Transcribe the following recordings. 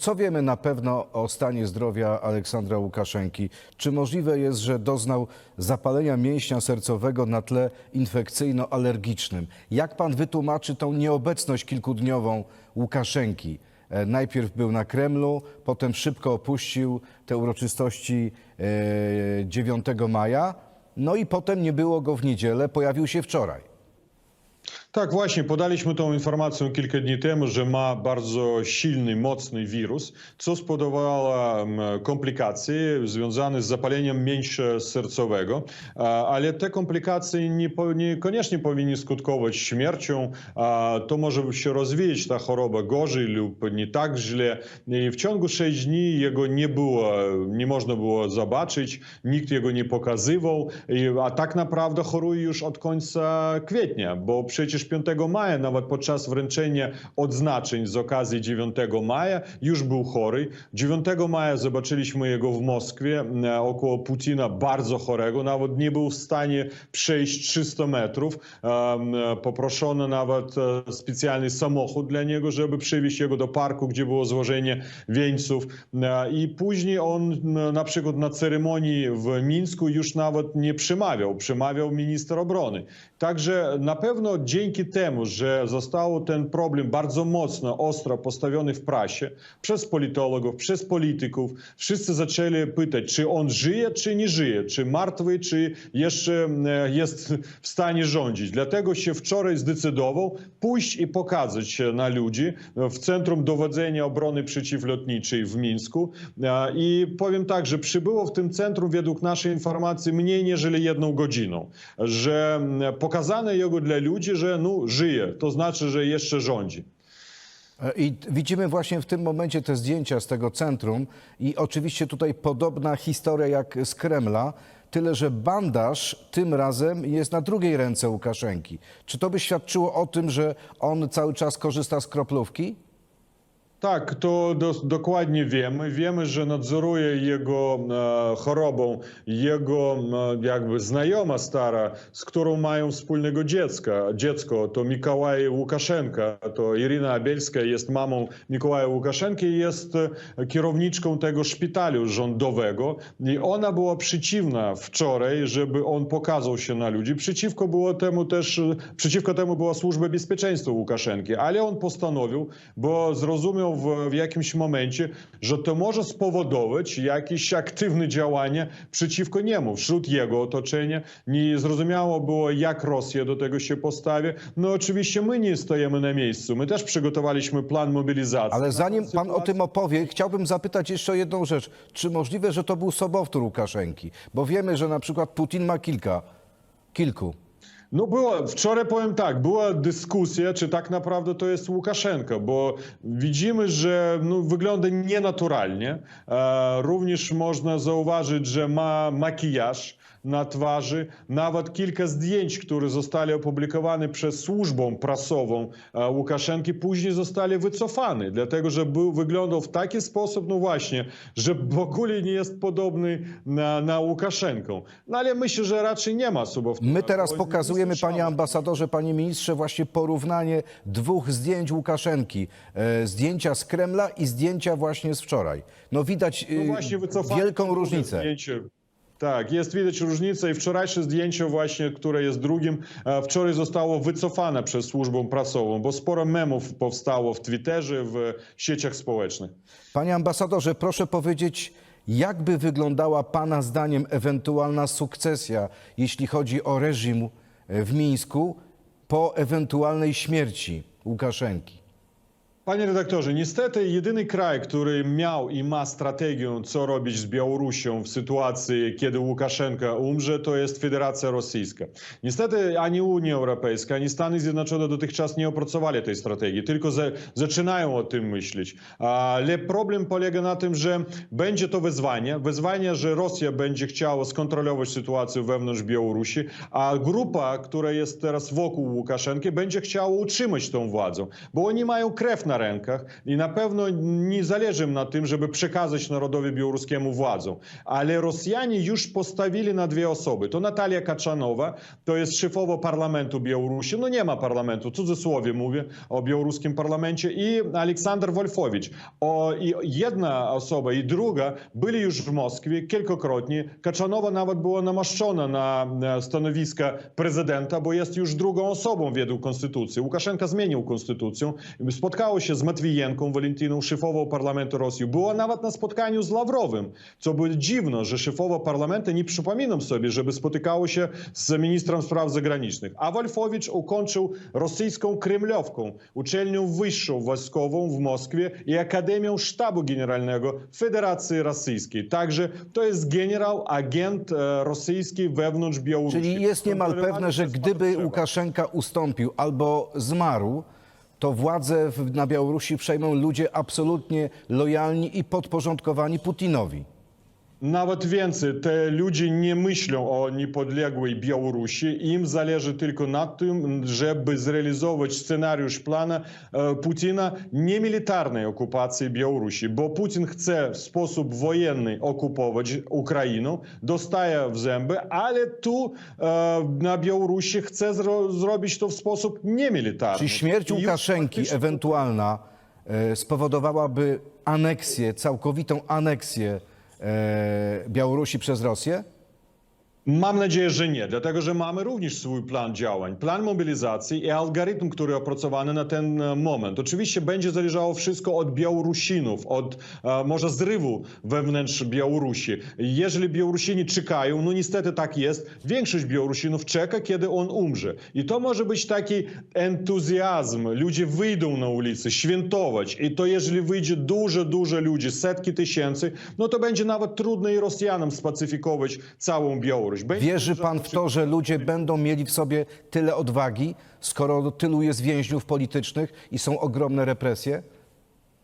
Co wiemy na pewno o stanie zdrowia Aleksandra Łukaszenki? Czy możliwe jest, że doznał zapalenia mięśnia sercowego na tle infekcyjno-alergicznym? Jak pan wytłumaczy tą nieobecność kilkudniową Łukaszenki? E, Najpierw był na Kremlu, potem szybko opuścił te uroczystości e, 9 maja, no i potem nie było go w niedzielę, pojawił się wczoraj. Tak, właśnie podaliśmy tą informację kilka dni temu, że ma bardzo silny, mocny wirus, co spowodowało komplikacje związane z zapaleniem mięśnia sercowego, ale te komplikacje nie, niekoniecznie powinny skutkować śmiercią, to może się rozwijać ta choroba gorzej lub nie tak źle. I w ciągu 6 dni jego nie było, nie można było zobaczyć, nikt jego nie pokazywał, a tak naprawdę choruje już od końca kwietnia, bo przecież 5 maja, nawet podczas wręczenia odznaczeń z okazji 9 maja, już był chory. 9 maja zobaczyliśmy jego w Moskwie, e, około Putina, bardzo chorego, nawet nie był w stanie przejść 300 metrów. E, Poproszono nawet e, specjalny samochód dla niego, żeby przywieźć jego do parku, gdzie było złożenie wieńców. I później on na przykład na ceremonii w Mińsku już nawet nie przemawiał, przemawiał minister obrony. Także na pewno dzięki temu, że został ten problem bardzo mocno, ostro postawiony w prasie przez politologów, przez polityków, wszyscy zaczęli pytać, czy on żyje, czy nie żyje, czy martwy, czy jeszcze e, jest w stanie rządzić. Dlatego się wczoraj zdecydował pójść i pokazać się na ludzi w Centrum Dowodzenia Obrony Przeciwlotniczej w Mińsku. E, I powiem tak, że przybyło w tym centrum według naszej informacji mniej niż jedną godziną, że mm, pokazano jego dla ludzi, że no, żyje, to znaczy, że jeszcze rządzi. E, I widzimy właśnie w tym momencie te zdjęcia z tego centrum i oczywiście tutaj podobna historia jak z Kremla, tyle że bandaż tym razem jest na drugiej ręce Łukaszenki. Czy to by świadczyło o tym, że on cały czas korzysta z kroplówki? Tak, to dos- dokładnie wiemy. Wiemy, że nadzoruje jego e, chorobą jego e, jakby znajoma stara, z którą mają wspólnego dziecka. Dziecko to Mikołaj Łukaszenka, to Irina Abielska jest mamą Mikołaja Łukaszenki i jest e, kierowniczką tego szpitalu rządowego. I ona była przeciwna wczoraj, żeby on pokazał się na ludzi. Przeciwko było temu też, przeciwko temu była służba bezpieczeństwa Łukaszenki, ale on postanowił, bo zrozumiał w, w jakimś momencie, że to może spowodować jakieś aktywne działania przeciwko niemu wśród jego otoczenia. Nie zrozumiało było, jak Rosja do tego się postawi. No oczywiście my nie stajemy na miejscu. My też przygotowaliśmy plan mobilizacji. Ale zanim pan o tym opowie, chciałbym zapytać jeszcze o jedną rzecz. Czy możliwe, że to był sobowtór Łukaszenki? Bo wiemy, że na przykład Putin ma kilka, kilku. No była, wczoraj powiem tak, była dyskusja, czy tak naprawdę to jest Łukaszenka, bo widzimy, że no, wygląda nienaturalnie. E, również można zauważyć, że ma makijaż na twarzy, nawet kilka zdjęć, które zostały opublikowane przez służbę prasową e, Łukaszenki, później zostały wycofane, dlatego że był, wyglądał w taki sposób, no właśnie, że w ogóle nie jest podobny na, na Łukaszenkę. No ale myślę, że raczej nie ma sobowtóra. My teraz pokazujemy, panie ambasadorze, panie ministrze, właśnie porównanie dwóch zdjęć Łukaszenki. E, zdjęcia z Kremla i zdjęcia właśnie z wczoraj. No widać No właśnie wycofali wielką różnicę. Zdjęcie. Tak, jest widać różnicę i wczorajsze zdjęcie właśnie, które jest drugim, e, wczoraj zostało wycofane przez służbę prasową, bo sporo memów powstało w Twitterze, w sieciach społecznych. Panie ambasadorze, proszę powiedzieć, jak by wyglądała pana zdaniem ewentualna sukcesja, jeśli chodzi o reżim e, w Mińsku po ewentualnej śmierci Łukaszenki? Panie redaktorze, niestety jedyny kraj, który miał i ma strategię, co robić z Białorusią w sytuacji, kiedy Łukaszenka umrze, to jest Federacja Rosyjska. Niestety ani Unia Europejska, ani Stany Zjednoczone dotychczas nie opracowali tej strategii, tylko za, zaczynają o tym myśleć. Ale problem polega na tym, że będzie to wyzwanie, wyzwanie, że Rosja będzie chciała skontrolować sytuację wewnątrz Białorusi, a grupa, która jest teraz wokół Łukaszenki, będzie chciała utrzymać tą władzę, bo oni mają krew na rękach i na pewno nie zależy im na tym, żeby przekazać narodowi białoruskiemu władzę. Ale Rosjanie już postawili na dwie osoby. To Natalia Kaczanowa, to jest szefowa parlamentu Białorusi. No nie ma parlamentu, cudzysłowie mówię o białoruskim parlamencie. I Aleksander Wolfowicz. O, i jedna osoba i druga byli już w Moskwie kilkakrotnie. Kaczanowa nawet była namaszczona na stanowiska prezydenta, bo jest już drugą osobą według konstytucji. Łukaszenka zmienił konstytucję. Spotkało się z Matwijenką Walentyną, szefową parlamentu Rosji. Była nawet na spotkaniu z Lawrowym, co było dziwne, że szefowa parlamentu nie przypominam sobie, żeby spotykało się z ministrem spraw zagranicznych. A Wolfowicz ukończył rosyjską kremlowką, uczelnią wyższą wojskową w Moskwie i Akademią Sztabu Generalnego Federacji Rosyjskiej. Także to jest generał, agent e, rosyjski wewnątrz Białorusi. Czyli jest niemal pewne, że gdyby. Łukaszenka ustąpił albo zmarł, to władzę w- na Białorusi przejmą ludzie absolutnie lojalni i podporządkowani Putinowi. Nawet więcej, te ludzie nie myślą o niepodległej Białorusi. Im zależy tylko na tym, żeby zrealizować scenariusz plana e, Putina niemilitarnej okupacji Białorusi, bo Putin chce w sposób wojenny okupować Ukrainę, dostaje w zęby, ale tu e, na Białorusi chce zro zrobić to w sposób niemilitarny. Czy śmierć Łukaszenki ewentualna e, spowodowałaby aneksję, całkowitą aneksję Białorusi przez Rosję? Mam nadzieję, że nie, dlatego że mamy również swój plan działań, plan mobilizacji i algorytm, który opracowany na ten e, moment. Oczywiście będzie zależało wszystko od Białorusinów, od e, może zrywu wewnątrz Białorusi. Jeżeli Białorusini czekają, no niestety tak jest, większość Białorusinów czeka, kiedy on umrze. I to może być taki entuzjazm. Ludzie wyjdą na ulicę, świętować. I to jeżeli wyjdzie dużo, dużo ludzi, setki tysięcy, no to będzie nawet trudno i Rosjanom spacyfikować całą Białoruś. Wierzy pan w to, że ludzie będą mieli w sobie tyle odwagi, skoro tylu jest więźniów politycznych i są ogromne represje?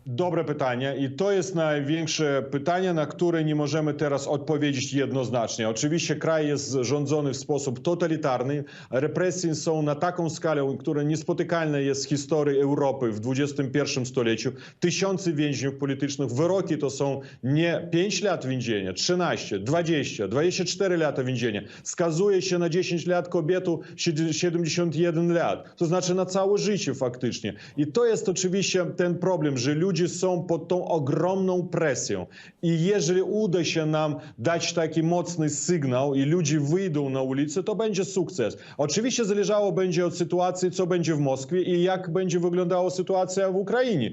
Dobre pytanie i to jest największe pytanie, na które nie możemy teraz odpowiedzieć jednoznacznie. Oczywiście kraj jest rządzony w sposób totalitarny. Represje są na taką skalę, która niespotykalna jest w historii Europy w XXI stuleciu. Tysiące więźniów politycznych. Wyroki to są nie 5 lat więzienia, 13, 20, 24 lata więzienia. Skazuje się na 10 lat kobietę 71 lat. To znaczy na całe życie faktycznie. I to jest oczywiście ten problem, że ludzie są pod tą ogromną presją. I jeżeli uda się nam dać taki mocny sygnał i ludzie wyjdą na ulicę, to będzie sukces. Oczywiście zależało będzie od sytuacji, co będzie w Moskwie i jak będzie wyglądała sytuacja w Ukrainie.